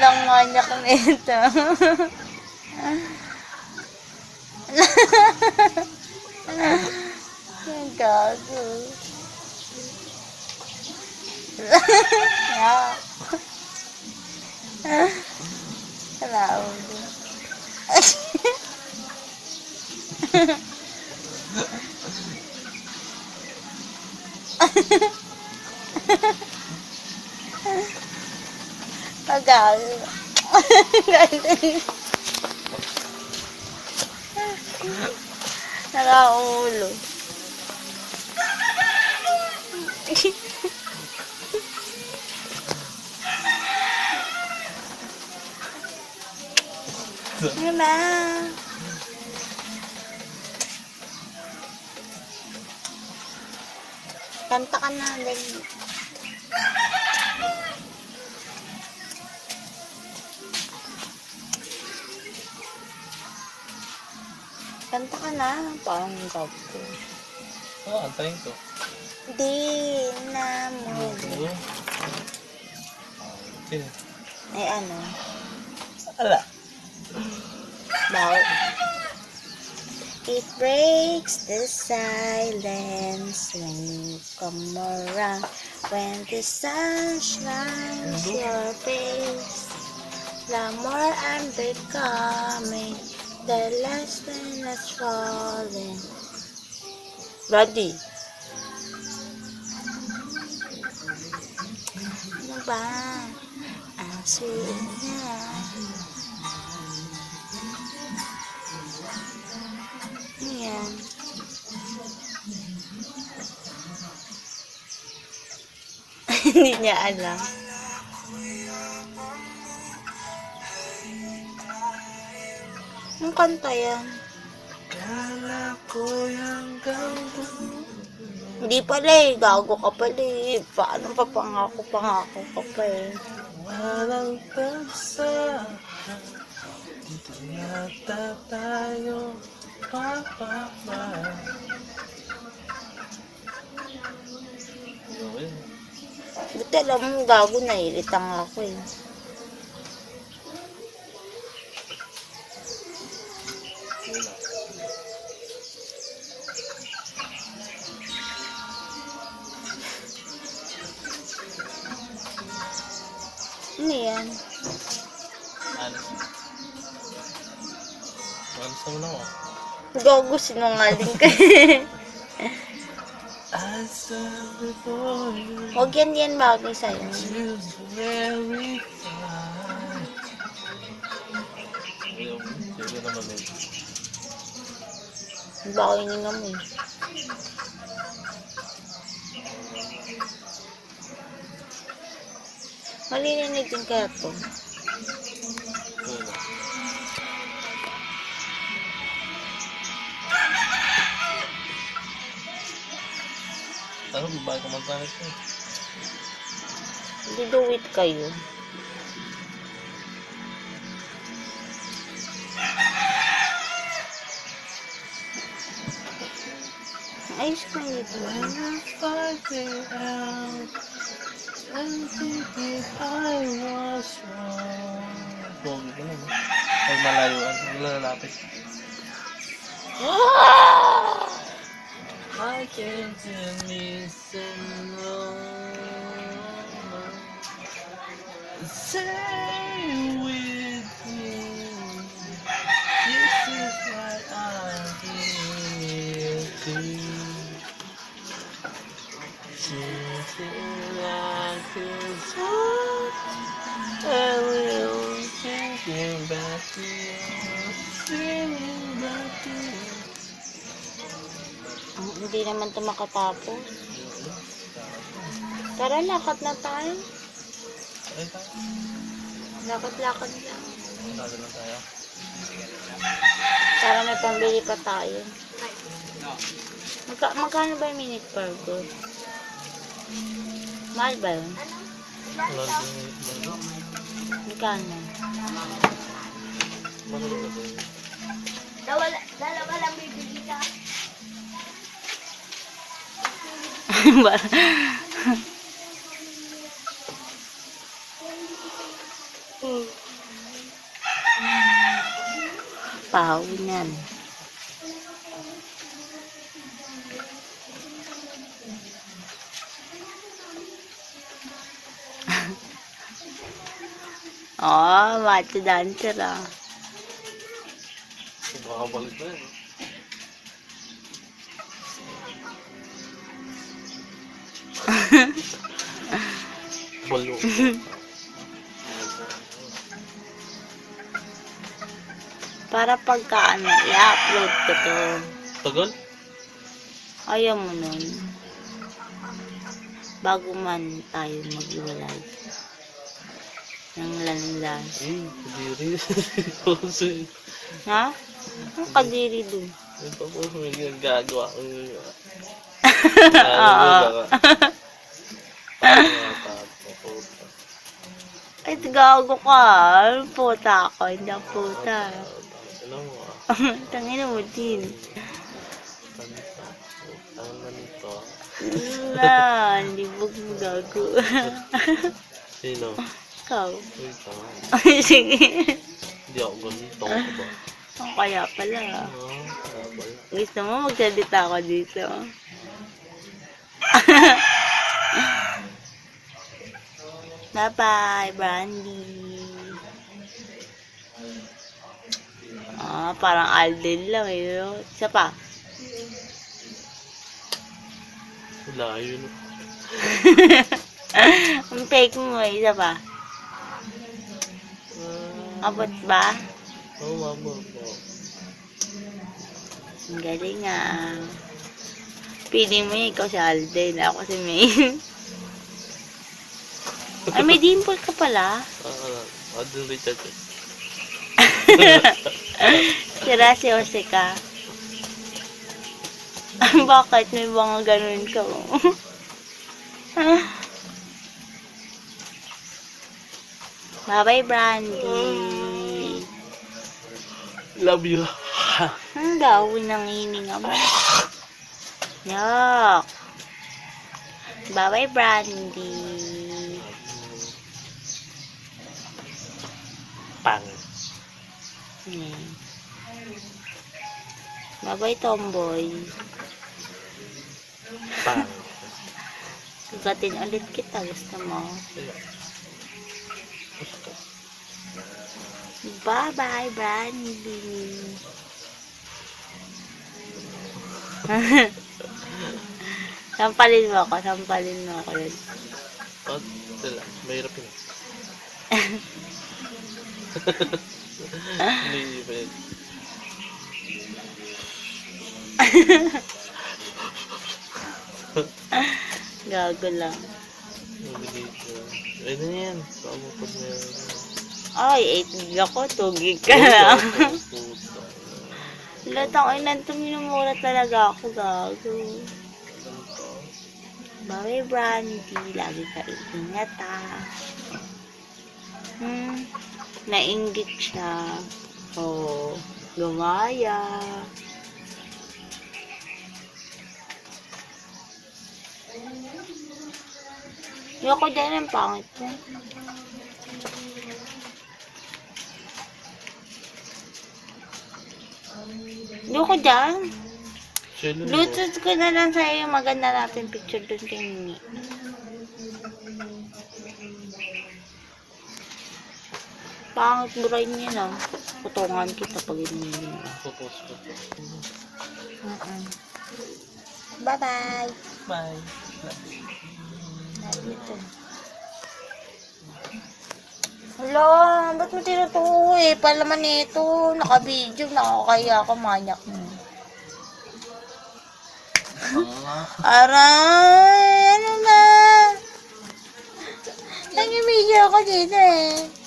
Walang manyak nito. Ang gago. yeah. Wala ulo. Galing. Nakaulo. Mama. Kanta ka na, dali. Kanta ka na, parang gab ko. Oo, oh, antayin ko. Di na mo. Oo. Sino? Ay ano, Ala. bawal. It breaks the silence when you come around. When the sun shines your face. The more I'm becoming, the less when it's falling. Ready? Ano ba? Sweet na. Ayan. Hindi niya alam. Ang kanta yan. Kala ko yung ganda. Hindi pala eh. Gago ka pala eh. Paano pa pangako pangako ka pa eh. Walang pagsa. Dito yata tayo papapa. Yun? Buti alam mo, gago na ilitang ako eh. Ano yan? Alas. Alas naman ako. Gago, sinungaling ka. Huwag yan yan bagay sa'yo. mo, sige naman eh. Baka hininga mo eh. Malilinig din kaya to. Ano, babae ka man tayo ito. Diduwit kayo. Ayos ka nito. When and thinking I was wrong. Pag malayuan, maglalapit. I can't listen no Stay with me. This is what I'm here to. This. I will thinking back to you, back to you. Oh, hindi naman ito makatapos. Tara, lakad na tayo. Ay, tayo. Lakad-lakad lang. Tayo lang tayo. Para may pambili pa tayo. Magka magkano ba yung minute per good? Mahal ba yun? Magkano? Dalawa, dalawa lang bibili ka. Pau niyan. Oh, macho dancer ah. Baka balik na yun. Balo. Para pagka ano, i-upload ko to. Tagal? Ayaw mo nun. Bago man tayo maghiwalay. Ng lanlan. Eh, kadiri. Kasi, Ha? Ang kadiri dun. ito po, may ginagawa ko. Oo. Ay, gago ka. Puta ako. Hindi ako puta. Ano mo ah? Tangina mo din. Tanito. Tangan na nito. Wala. Hindi mo gago. Sino? Ikaw. Ay, sige. Hindi ako ganito. Ako ba? Ang kaya pala. Ah, kaya pala. Gusto mo magsalita ako dito? Bye-bye, Brandy. Ah, parang Alden lang eh. no? Isa pa. Wala yun. Ang fake mo eh. Isa pa. Abot ba? Oo, mama po. Ang galing ah. Feeling mo yun, ikaw si Alden. Ako si May. Ay, may dimple ka pala. Ah, ah, Adon Richard. Sira si Jose ka. Bakit may mga ganun ka? Bye-bye, Brandy. Love you. Ang gawin ng hininga mo. Yak. Bye-bye, Brandy. Pang. Hmm. Bye-bye, Tomboy. Pang. Sugatin ulit kita. Gusto mo? Bye-bye, Brandy. sampalin mo ako. Sampalin mo ako yun. Oh, sila. Mahirap yun. Hindi pa yun. Gago lang. Ko. Ay na yan. Pamupad na yan. Ay, 8 gig ako. 2 gig ka. Puta. Latang ay nanto minumura talaga ako. Gago. Bye, Brandy. Lagi ka ingat ah. Hmm. Nainggit siya. Oh. Gumaya. Yoko dyan ang pangit mo. Yoko dyan. Mo. Bluetooth ko na lang sa'yo yung maganda natin picture dun kay Mimi. Pangit mo rin yun ah. Putungan kita pag ininom. Pupos ko. Uh-uh. Bye-bye. Bye. Love you too. Hala, ba't mo tinutuko eh? Palaman nito. Naka-video, nakakaya ka, manyak mo. Aray, ano na? Nag-video ako dito eh.